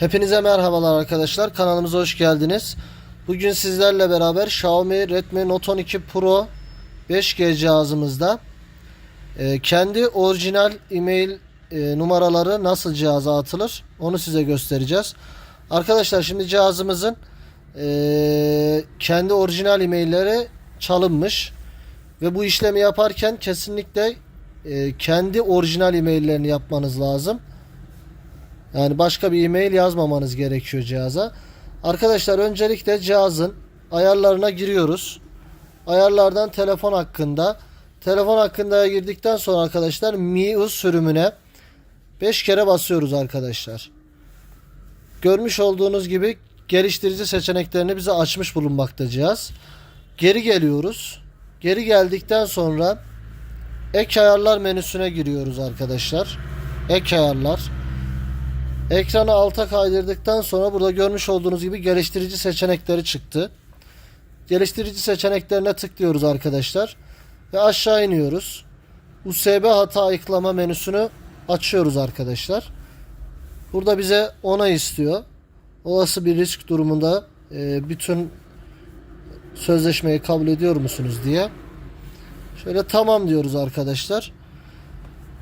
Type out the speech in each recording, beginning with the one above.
Hepinize merhabalar arkadaşlar. Kanalımıza hoş geldiniz. Bugün sizlerle beraber Xiaomi Redmi Note 12 Pro 5G cihazımızda e, kendi orijinal e-mail e, numaraları nasıl cihaza atılır onu size göstereceğiz. Arkadaşlar şimdi cihazımızın e, kendi orijinal e-mailleri çalınmış ve bu işlemi yaparken kesinlikle e, kendi orijinal e-maillerini yapmanız lazım. Yani başka bir e-mail yazmamanız gerekiyor cihaza. Arkadaşlar öncelikle cihazın ayarlarına giriyoruz. Ayarlardan telefon hakkında. Telefon hakkında girdikten sonra arkadaşlar MIUI sürümüne 5 kere basıyoruz arkadaşlar. Görmüş olduğunuz gibi geliştirici seçeneklerini bize açmış bulunmakta cihaz. Geri geliyoruz. Geri geldikten sonra ek ayarlar menüsüne giriyoruz arkadaşlar. Ek ayarlar. Ekranı alta kaydırdıktan sonra burada görmüş olduğunuz gibi geliştirici seçenekleri çıktı. Geliştirici seçeneklerine tıklıyoruz arkadaşlar. Ve aşağı iniyoruz. USB hata ayıklama menüsünü açıyoruz arkadaşlar. Burada bize onay istiyor. Olası bir risk durumunda e, bütün sözleşmeyi kabul ediyor musunuz diye. Şöyle tamam diyoruz arkadaşlar.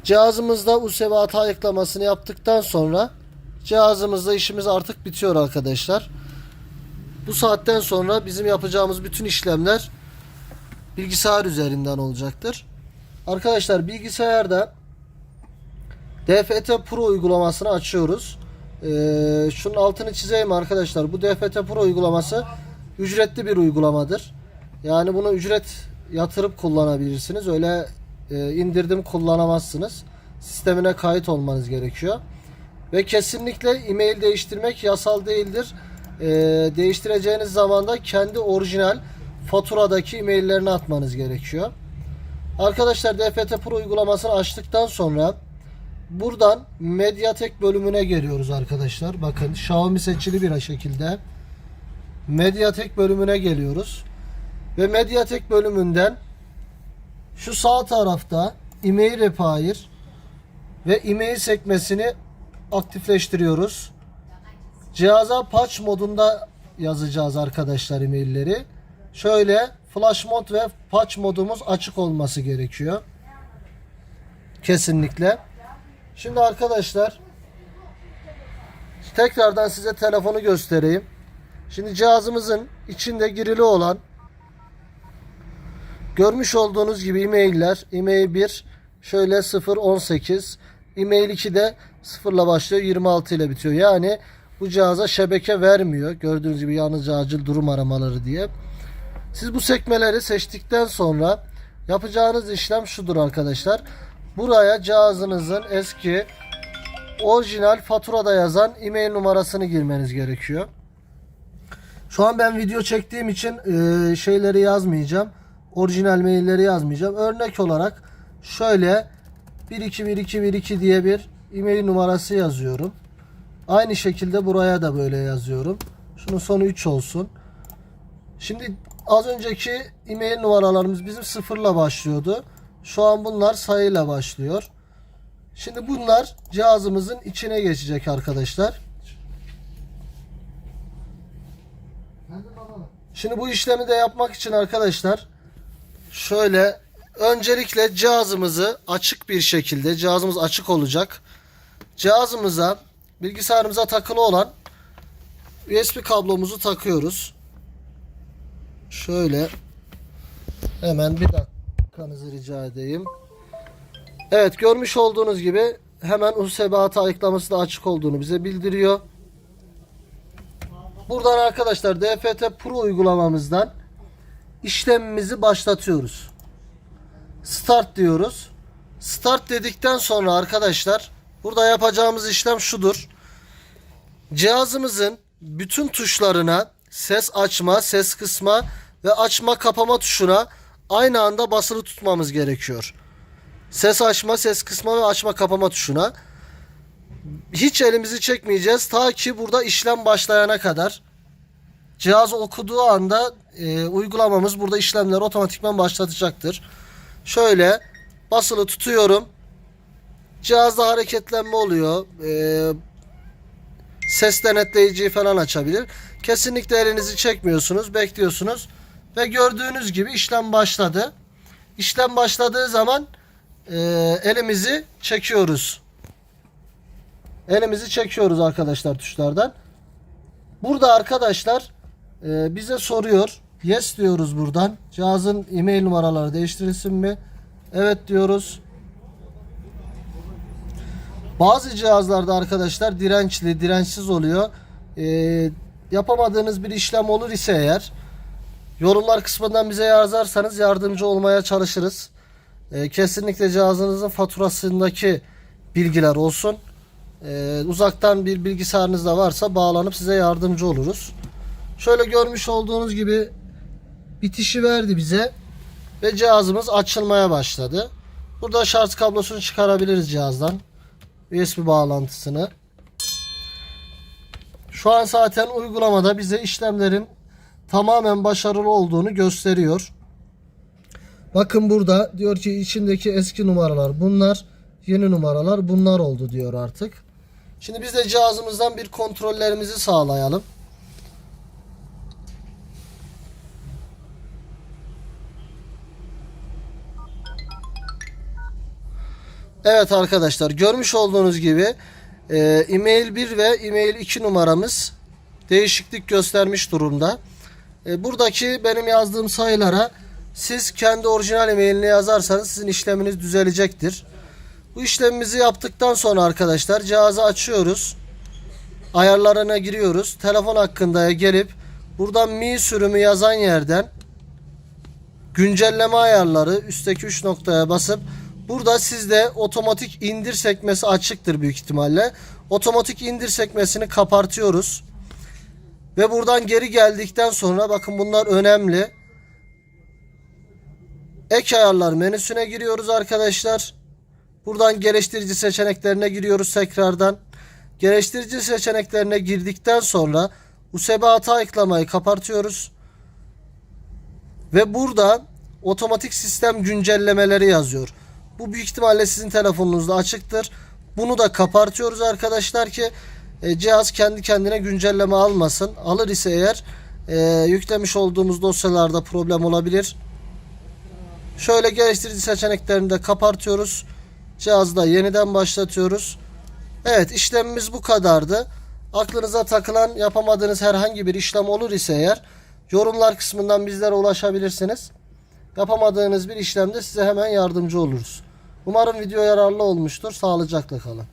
Cihazımızda USB hata ayıklamasını yaptıktan sonra cihazımızda işimiz artık bitiyor arkadaşlar. Bu saatten sonra bizim yapacağımız bütün işlemler bilgisayar üzerinden olacaktır. Arkadaşlar bilgisayarda DFT Pro uygulamasını açıyoruz. Ee, şunun altını çizeyim arkadaşlar. Bu DFT Pro uygulaması ücretli bir uygulamadır. Yani bunu ücret yatırıp kullanabilirsiniz. Öyle e, indirdim kullanamazsınız. Sistemine kayıt olmanız gerekiyor. Ve kesinlikle e-mail değiştirmek yasal değildir. Ee, değiştireceğiniz zaman da kendi orijinal faturadaki e-maillerini atmanız gerekiyor. Arkadaşlar DFT Pro uygulamasını açtıktan sonra buradan Mediatek bölümüne geliyoruz arkadaşlar. Bakın Xiaomi seçili bir şekilde Mediatek bölümüne geliyoruz. Ve Mediatek bölümünden şu sağ tarafta e-mail repair ve e-mail sekmesini aktifleştiriyoruz. Cihaza patch modunda yazacağız arkadaşlar e-mailleri. Şöyle flash mod ve patch modumuz açık olması gerekiyor. Kesinlikle. Şimdi arkadaşlar tekrardan size telefonu göstereyim. Şimdi cihazımızın içinde girili olan görmüş olduğunuz gibi e-mailler e-mail 1 şöyle 018 e-mail 2 de 0 ile başlıyor 26 ile bitiyor. Yani bu cihaza şebeke vermiyor. Gördüğünüz gibi yalnızca acil durum aramaları diye. Siz bu sekmeleri seçtikten sonra yapacağınız işlem şudur arkadaşlar. Buraya cihazınızın eski orijinal faturada yazan e-mail numarasını girmeniz gerekiyor. Şu an ben video çektiğim için e, şeyleri yazmayacağım. Orijinal mailleri yazmayacağım. Örnek olarak şöyle 121212 diye bir e-mail numarası yazıyorum. Aynı şekilde buraya da böyle yazıyorum. Şunun sonu 3 olsun. Şimdi az önceki e-mail numaralarımız bizim sıfırla başlıyordu. Şu an bunlar sayıyla başlıyor. Şimdi bunlar cihazımızın içine geçecek arkadaşlar. Şimdi bu işlemi de yapmak için arkadaşlar şöyle öncelikle cihazımızı açık bir şekilde cihazımız açık olacak. Cihazımıza bilgisayarımıza takılı olan USB kablomuzu takıyoruz. Şöyle hemen bir dakikanızı rica edeyim. Evet görmüş olduğunuz gibi hemen USB hata ayıklaması da açık olduğunu bize bildiriyor. Buradan arkadaşlar DFT Pro uygulamamızdan işlemimizi başlatıyoruz. Start diyoruz. Start dedikten sonra arkadaşlar burada yapacağımız işlem şudur. Cihazımızın bütün tuşlarına ses açma, ses kısma ve açma kapama tuşuna aynı anda basılı tutmamız gerekiyor. Ses açma, ses kısma ve açma kapama tuşuna. Hiç elimizi çekmeyeceğiz ta ki burada işlem başlayana kadar. Cihaz okuduğu anda e, uygulamamız burada işlemleri otomatikman başlatacaktır. Şöyle basılı tutuyorum. Cihazda hareketlenme oluyor. E, ses denetleyiciyi falan açabilir. Kesinlikle elinizi çekmiyorsunuz, bekliyorsunuz ve gördüğünüz gibi işlem başladı. İşlem başladığı zaman e, elimizi çekiyoruz. Elimizi çekiyoruz arkadaşlar tuşlardan. Burada arkadaşlar e, bize soruyor. Yes diyoruz buradan. Cihazın e-mail numaraları değiştirilsin mi? Evet diyoruz. Bazı cihazlarda arkadaşlar dirençli, dirençsiz oluyor. Ee, yapamadığınız bir işlem olur ise eğer yorumlar kısmından bize yazarsanız yardımcı olmaya çalışırız. Ee, kesinlikle cihazınızın faturasındaki bilgiler olsun. Ee, uzaktan bir bilgisayarınız da varsa bağlanıp size yardımcı oluruz. Şöyle görmüş olduğunuz gibi bitişi verdi bize ve cihazımız açılmaya başladı. Burada şarj kablosunu çıkarabiliriz cihazdan. USB bağlantısını. Şu an zaten uygulamada bize işlemlerin tamamen başarılı olduğunu gösteriyor. Bakın burada diyor ki içindeki eski numaralar bunlar, yeni numaralar bunlar oldu diyor artık. Şimdi biz de cihazımızdan bir kontrollerimizi sağlayalım. Evet arkadaşlar görmüş olduğunuz gibi e, e-mail 1 ve e-mail 2 numaramız değişiklik göstermiş durumda. E, buradaki benim yazdığım sayılara siz kendi orijinal e-mailini yazarsanız sizin işleminiz düzelecektir. Bu işlemimizi yaptıktan sonra arkadaşlar cihazı açıyoruz. Ayarlarına giriyoruz. Telefon hakkındaya gelip buradan mi sürümü yazan yerden güncelleme ayarları üstteki 3 noktaya basıp burada sizde otomatik indir sekmesi açıktır büyük ihtimalle. Otomatik indir sekmesini kapartıyoruz. Ve buradan geri geldikten sonra bakın bunlar önemli. Ek ayarlar menüsüne giriyoruz arkadaşlar. Buradan geliştirici seçeneklerine giriyoruz tekrardan. Geliştirici seçeneklerine girdikten sonra USB hata ayıklamayı kapatıyoruz. Ve burada otomatik sistem güncellemeleri yazıyor. Bu büyük ihtimalle sizin telefonunuzda açıktır. Bunu da kapatıyoruz arkadaşlar ki e, cihaz kendi kendine güncelleme almasın. Alır ise eğer e, yüklemiş olduğumuz dosyalarda problem olabilir. Şöyle geliştirici seçeneklerini de kapatıyoruz. Cihazda yeniden başlatıyoruz. Evet işlemimiz bu kadardı. Aklınıza takılan yapamadığınız herhangi bir işlem olur ise eğer yorumlar kısmından bizlere ulaşabilirsiniz. Yapamadığınız bir işlemde size hemen yardımcı oluruz. Umarım video yararlı olmuştur. Sağlıcakla kalın.